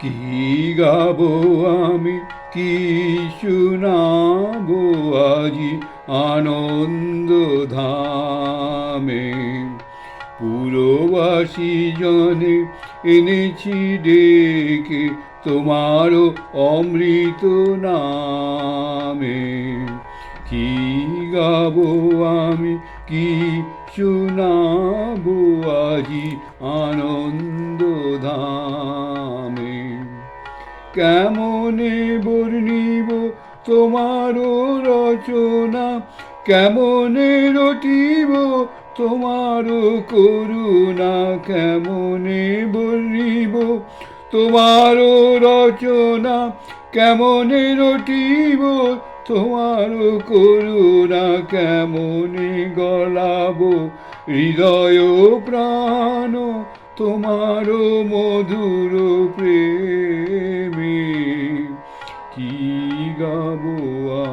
কি গাবো আমি, কি শুনাবো আজি আনন্দ ধামে পুরবাসী জনে এনেছি ডেকে তোমারও অমৃত নামে। কি গাবো আমি, কি আজি আনন্দ ধামে কেমনে বর্ণিব তোমারও রচনা? কেমনে রটিব তোমারও করুণা? কেমনে বর্ণিব তোমারও রচনা? কেমনে রটিব তোমারও করুণা কেমনে গলাবো? হৃদয় প্রাণ তোমারও মধুর প্রেমে। কি গাবো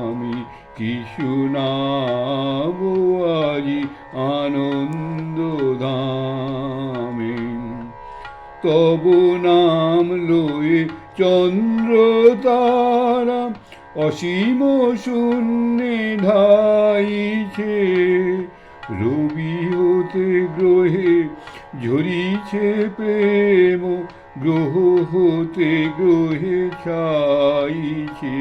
আমি, কি শুনাবো আজি আনন্দ ধামে? তব নাম লয়ে চন্দ্র তারা অসীম শূন্যে ধাইছে রবি হতে গ্রহে ঝরিছে প্রেম, গ্রহ হতে গ্রহে ছাইছে।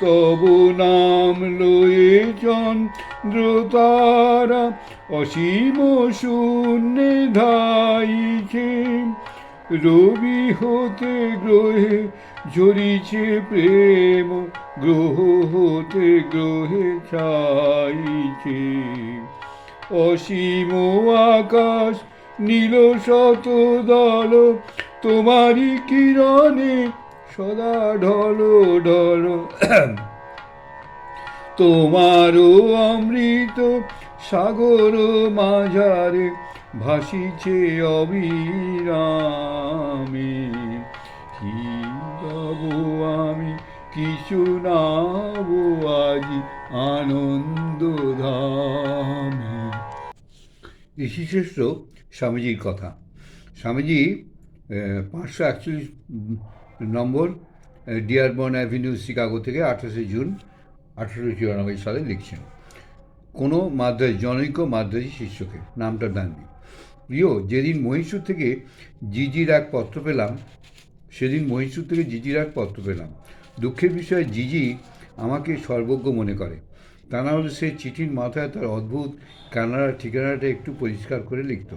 তব নাম লয়ে চন্দ্র তারা অসীম শূন্যে ধাইছে, রবি হতে গ্রহে ঝরিছে প্রেম গ্রহ হতে গ্রহে ছাইছে। অসীম আকাশ, নীল শত দল, তোমারই কিরণে সদা ঢল ঢল। তোমারও অমৃত সাগর মাঝারে ভাসিছে অবিরামে। কি গাবো আমি কি শোনাবো আজি আনন্দ ধামে ঋষিশ্রেষ্ঠ স্বামীজির কথা। স্বামীজি পাঁচশো একচল্লিশ নম্বর ডিয়ারবর্ন অ্যাভিনিউ, শিকাগো থেকে আঠাশে জুন আঠারোশো চুরানব্বই সালে লিখছেন। কোনো মাদ্রাজ, জনৈক মাদ্রাজি শিষ্যকে, নামটা দেননি। প্রিয়, যেদিন মহীশূর থেকে জিজির এক পত্র পেলাম সেদিন মহীশূর থেকে জিজির এক পত্র পেলাম। দুঃখের বিষয়ে, জিজি আমাকে সর্বজ্ঞ মনে করে। তা না হলে সে চিঠির মাথায় তার অদ্ভুত কানাডার ঠিকানাটা একটু পরিষ্কার করে লিখত।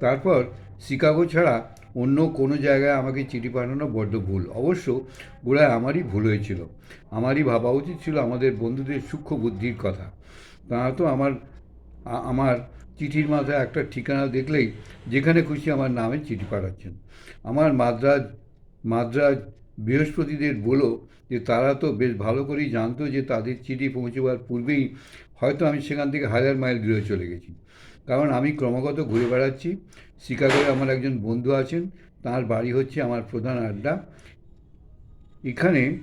তারপর শিকাগো ছাড়া অন্য কোনো জায়গায় আমাকে চিঠি পাঠানো বড্ড ভুল। অবশ্য গোড়ায় আমারই ভুল হয়েছিল। আমারই ভাবা উচিত ছিল আমাদের বন্ধুদের সূক্ষ্ম বুদ্ধির কথা। তারা তো আমার আমার চিঠির মাথায় একটা ঠিকানা দেখলেই যেখানে খুশি আমার নামে চিঠি পাঠাচ্ছেন। আমার মাদ্রাজ মাদ্রাজ বৃহস্পতিদের বলো যে তারা তো বেশ ভালো করেই জানতো যে তাদের চিঠি পৌঁছবার পূর্বেই হয়তো আমি সেখান থেকে হাজার মাইল দূরে চলে গেছি। কারণ আমি ক্রমাগত ঘুরে বেড়াচ্ছি। শিকাগোয় আমার একজন বন্ধু আছেন। তার বাড়ি হচ্ছে আমার প্রধান আড্ডা। এখানে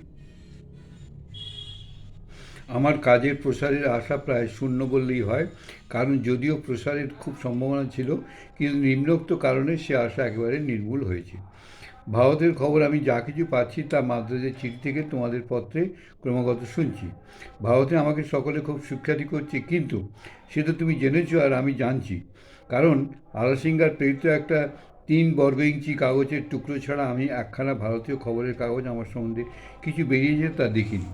আমার কাজের প্রসারের আশা প্রায় শূন্য বললেই হয়। কারণ যদিও প্রসারের খুব সম্ভাবনা ছিল, কিন্তু নিম্নোক্ত কারণে সে আশা একেবারে নির্মূল হয়েছে। ভারতের খবর আমি যা কিছু পাচ্ছি তা মাদ্রাজের চিঠি থেকে তোমাদের পত্রে ক্রমাগত শুনছি। ভারতে আমাকে সকলে খুব সুখ্যাতি করছে, কিন্তু সেটা তুমি জেনেছো আর আমি জানছি। কারণ আলাসিঙ্গার প্রেরিত একটা তিন বর্গ ইঞ্চি কাগজের টুকরো ছাড়া আমি একখানা ভারতীয় খবরের কাগজ আমার সম্বন্ধে কিছু বেরিয়েছে তা দেখিনি।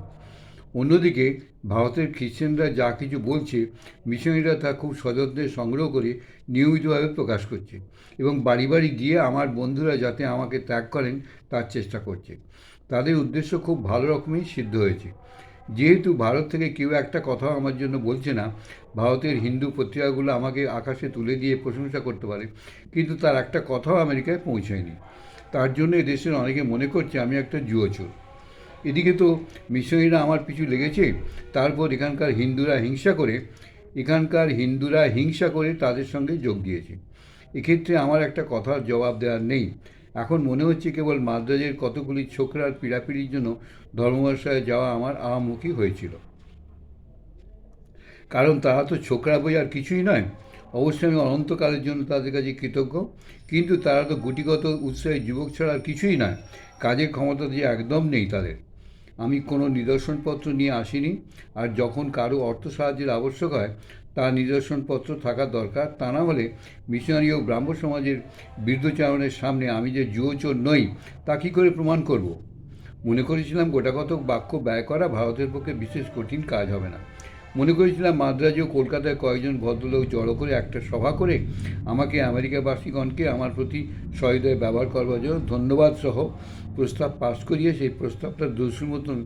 অন্যদিকে, ভারতের খ্রিশ্চানরা যা কিছু বলছে, মিশনারিরা তা খুব সযত্নে সংগ্রহ করে নিয়মিতভাবে প্রকাশ করছে এবং বাড়ি বাড়ি গিয়ে আমার বন্ধুরা যাতে আমাকে ত্যাগ করেন, তার চেষ্টা করছে। তাদের উদ্দেশ্য খুব ভালো রকমই সিদ্ধ হয়েছে। যেহেতু ভারত থেকে কেউ একটা কথাও আমার জন্য বলছে না, ভারতের হিন্দু পত্রিকাগুলো আমাকে আকাশে তুলে দিয়ে প্রশংসা করতে পারে, কিন্তু তার একটা কথাও আমেরিকায় পৌঁছায়নি। তার জন্য দেশের অনেকে মনে করছে আমি একটা জুয়োচোর এদিকে তো মিশরীরা আমার পিছু লেগেছে, তারপর এখানকার হিন্দুরা হিংসা করে, এখানকার হিন্দুরা হিংসা করে তাদের সঙ্গে যোগ দিয়েছে। এক্ষেত্রে আমার একটা কথার জবাব দেওয়ার নেই। এখন মনে হচ্ছে কেবল মাদ্রাজের কতগুলি ছোকরার পীড়াপিড়ির জন্য ধর্মবর্ষায় যাওয়া আমার আহামুখী হয়েছিল। কারণ তারা তো ছোকরা বই আর কিছুই নয়। অবশ্যই আমি অনন্তকালের জন্য তাদের কাছে কৃতজ্ঞ, কিন্তু তারা তো গুটিগত উৎসাহী যুবক ছাড়া আর কিছুই নয়। কাজের ক্ষমতা যে একদম নেই তাদের। আমি কোনো নিদর্শনপত্র নিয়ে আসিনি, আর যখন কারও অর্থ সাহায্যের আবশ্যক হয় তার নিদর্শনপত্র থাকা দরকার। তা না হলে মিশনারি ও ব্রাহ্ম সমাজের বৃদ্ধচারণের সামনে আমি যে জুয়োচোর নই, তা কী করে প্রমাণ করব? মনে করেছিলাম গোটাকতক বাক্য ব্যয় করা ভারতের পক্ষে বিশেষ কঠিন কাজ হবে না। মনে করেছিলাম মাদ্রাজ ও কলকাতায় কয়েকজন ভদ্রলোক জড়ো করে একটা সভা করে আমাকে আমেরিকাবাসীগণকে আমার প্রতি সহৃদয় ব্যবহার করবার জন্য ধন্যবাদ সহ প্রস্তাব পাশ করিয়ে সেই প্রস্তাবটা দোষীর মতন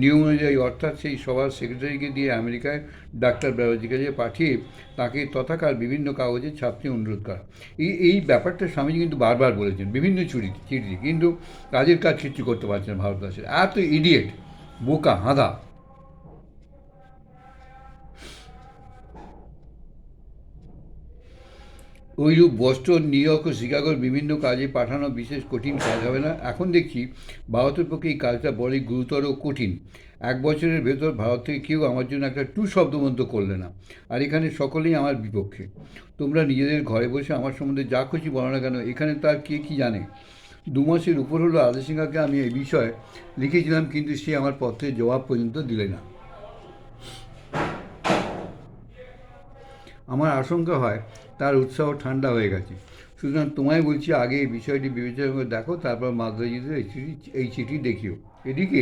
নিয়ম অনুযায়ী, অর্থাৎ সেই সভার সেক্রেটারিকে দিয়ে আমেরিকায় ডাক্তার ব্যানার্জির কাছে পাঠিয়ে তাকে তথাকার বিভিন্ন কাগজে ছাত্রী অনুরোধ করা। এই এই ব্যাপারটা স্বামীজি কিন্তু বারবার বলেছেন, বিভিন্ন চুরি, চিঠি, কিন্তু কাজের কাজ কিছু করতে পারছেন ভারতবর্ষের এত ইডিয়েট বোকা, হাঁদা। ওইরূপ বস্টন, নিউ ইয়র্ক ও শিকাগোর বিভিন্ন কাজে পাঠানো বিশেষ কঠিন কাজ হবে না। এখন দেখছি ভারতের পক্ষে এই কাজটা বড়ই গুরুতর ও কঠিন। এক বছরের ভেতর ভারত থেকে কেউ আমার জন্য একটা টু শব্দবন্ধ করলে না, আর এখানে সকলেই আমার বিপক্ষে। তোমরা নিজেদের ঘরে বসে আমার সম্বন্ধে যা খুশি বলো না কেন, এখানে তার কে কী জানে? দু মাসের উপর হলো আদিসিংহাকে আমি এই বিষয়ে লিখেছিলাম, কিন্তু সে আমার পত্রের জবাব পর্যন্ত দিলে না। আমার আশঙ্কা হয় তার উৎসাহ ঠান্ডা হয়ে গেছে। সুতরাং তোমায় বলছি, আগে এই বিষয়টি বিবেচনা করে দেখো, তারপর মাদ্রাজিদের এই চিঠি এই চিঠি দেখিও। এদিকে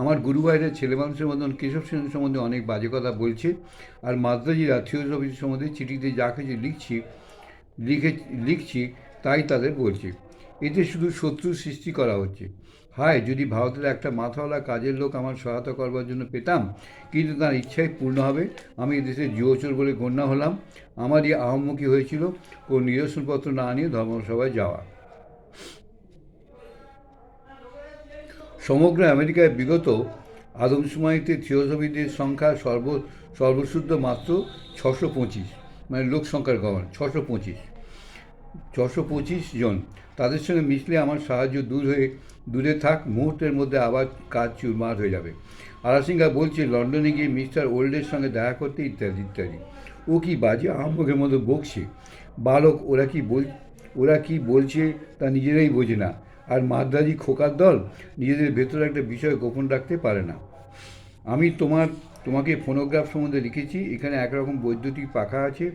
আমার গুরু ভাইরা ছেলে মানুষের মতন কেশব সেন সম্বন্ধে অনেক বাজে কথা বলছে, আর মাদ্রাজিরা থিওজ অফিস সম্বন্ধে চিঠিতে যা কিছু লিখছি, লিখে, লিখছি, তাই তাদের বলছে। এতে শুধু শত্রু সৃষ্টি করা হচ্ছে। হায়, যদি ভারতের একটা মাথাওয়ালা কাজের লোক আমার সহায়তা করবার জন্য পেতাম, কিন্তু তার ইচ্ছাই পূর্ণ হবে। আমি এদেশে জুয়োচোর বলে গণ্য হলাম। আমারই আহম্মুখী হয়েছিল কোনো নিরসনপত্র না নিয়ে ধর্মসভায় যাওয়া। সমগ্র আমেরিকায় বিগত আদমশুমারিতে থিওসফিদের সংখ্যা সর্ব, সর্বশুদ্ধ মাত্র ছশো পঁচিশ মানে লোক সংখ্যার গড় ছশো পঁচিশ। ছশো পঁচিশ জন। তাদের সঙ্গে মিশলে আমার সাহায্য দূর হয়ে, দূরে থাক, মুহূর্তের মধ্যে আবার কাজ চুরমার হয়ে যাবে। আলাসিংহা বলছে, লন্ডনে গিয়ে মিস্টার ওল্ডের সঙ্গে দেখা করতে, ইত্যাদি ইত্যাদি। ও কি বাজে আহম্মকের মতো বকছে? বালক, ওরা কি বল, ওরা কি বলছে তা নিজেরাই বোঝে না। আর মাদ্রাজি খোকার দল নিজেদের ভেতরে একটা বিষয় গোপন রাখতে পারে না। আমি তোমার, তোমাকে ফোনোগ্রাফ সম্বন্ধে লিখেছি, এখানে একরকম বৈদ্যুতিক পাখা আছে,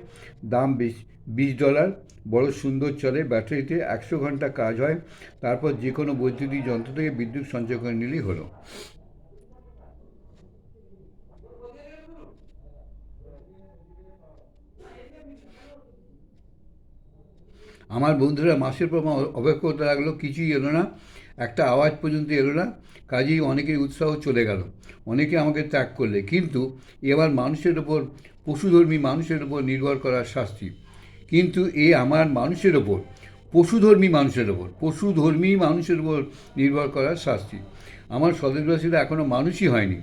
দাম বেশ বিশ ডলার, বড় সুন্দর চলে, ব্যাটারিতে একশো ঘণ্টা কাজ হয়, তারপর যে কোনো বৈদ্যুতিক যন্ত্র থেকে বিদ্যুৎ সঞ্চয় করে নিলেই হলো। আমার বন্ধুরা, মাসের পর মাস অপেক্ষা করতে লাগল, কিছুই এলো না, একটা আওয়াজ পর্যন্ত এলো না, কাজেই অনেকের উৎসাহ চলে গেল, অনেকে আমাকে ত্যাগ করলে, কিন্তু এবার মানুষের ওপর পশুধর্মী মানুষের ওপর নির্ভর করার শাস্তি। কিন্তু এ আমার মানুষের ওপর, পশুধর্মী মানুষের ওপর, পশুধর্মী মানুষের ওপর নির্ভর করার শাস্তি। আমার স্বদেশবাসীরা এখনও মানুষই হয়নি।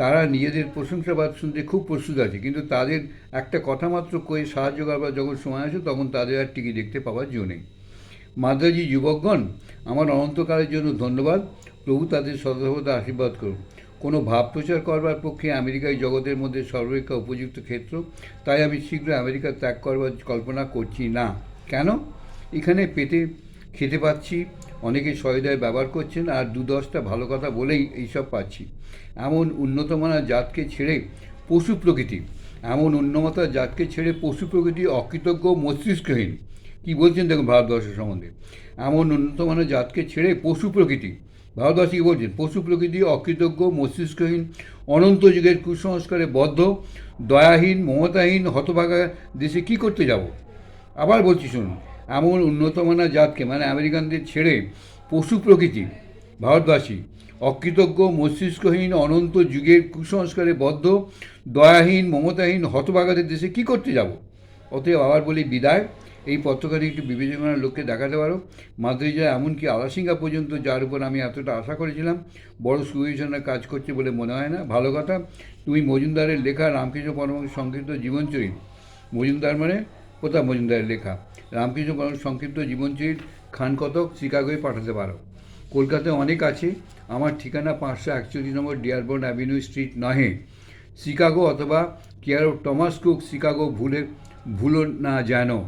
তারা নিজেদের প্রশংসাবাদ শুনতে খুব প্রস্তুত আছে, কিন্তু তাদের একটা কথা মাত্র কয়ে সাহায্য করবার যখন সময় আসে, তখন তাদের আর টিকি দেখতে পাওয়ার জো নেই। মাদ্রাজি যুবকগণ, আমার অনন্তকালের জন্য ধন্যবাদ। প্রভু তাদের সদসর্বদা আশীর্বাদ করুন কোনো ভাব প্রচার করবার পক্ষে আমেরিকায় জগতের মধ্যে সর্বাপেক্ষা উপযুক্ত ক্ষেত্র, তাই আমি শীঘ্র আমেরিকা ত্যাগ করবার কল্পনা করছি না। কেন? এখানে পেটে খেতে পাচ্ছি, অনেকে সহৃদয় ব্যবহার করছেন আর দু দশটা ভালো কথা বলেই এইসব পাচ্ছি। এমন উন্নতমানের জাতকে ছেড়ে পশু প্রকৃতি, এমন উন্নতমাতার জাতকে ছেড়ে পশু প্রকৃতি অকৃতজ্ঞ মস্তিষ্কহীন। কী বলছেন দেখুন ভারতবর্ষ সম্বন্ধে? এমন উন্নতমানের জাতকে ছেড়ে পশু প্রকৃতি ভারতবাসী কী বলছেন, পশু প্রকৃতি, অকৃতজ্ঞ, মস্তিষ্কহীন, অনন্ত যুগের কুসংস্কারে বদ্ধ, দয়াহীন, মমতাহীন, হতভাগা দেশে কী করতে যাব? আবার বলছি, শুনুন, এমন উন্নতমানের জাতকে মানে আমেরিকানদের ছেড়ে পশু প্রকৃতি, ভারতবাসী, অকৃতজ্ঞ, মস্তিষ্কহীন, অনন্ত যুগের কুসংস্কারে বদ্ধ, দয়াহীন, মমতাহীন, হতভাগাদের দেশে কী করতে যাব? অতএব আবার বলি, বিদায়। এই পত্রখানি একটু বিবেচনার লোককে দেখাতে পারো। মাদ্রিজা এমনকি আলাসিঙ্গা পর্যন্ত যার উপর আমি এতটা আশা করেছিলাম, বড় সুবিবেচনার কাজ করছে বলে মনে হয় না। ভালো কথা, তুমি মজুমদারের লেখা রামকৃষ্ণ পরমহংস সংক্ষিপ্ত জীবনচরিত। মজুমদার মানে? কোথা মজুমদারের লেখা। রামকৃষ্ণ পরমহংস সংক্ষিপ্ত জীবনচরিত খান কতক শিকাগোয় পাঠাতে পারো। কলকাতায় অনেক আছে, আমার ঠিকানা পাঁচশো একচল্লিশ নম্বর ডিয়ারবোর্ন অ্যাভিনিউ স্ট্রিট নহে। শিকাগো অথবা কেয়ার টমাস কুক শিকাগো ভুলে, ভুলো না যেন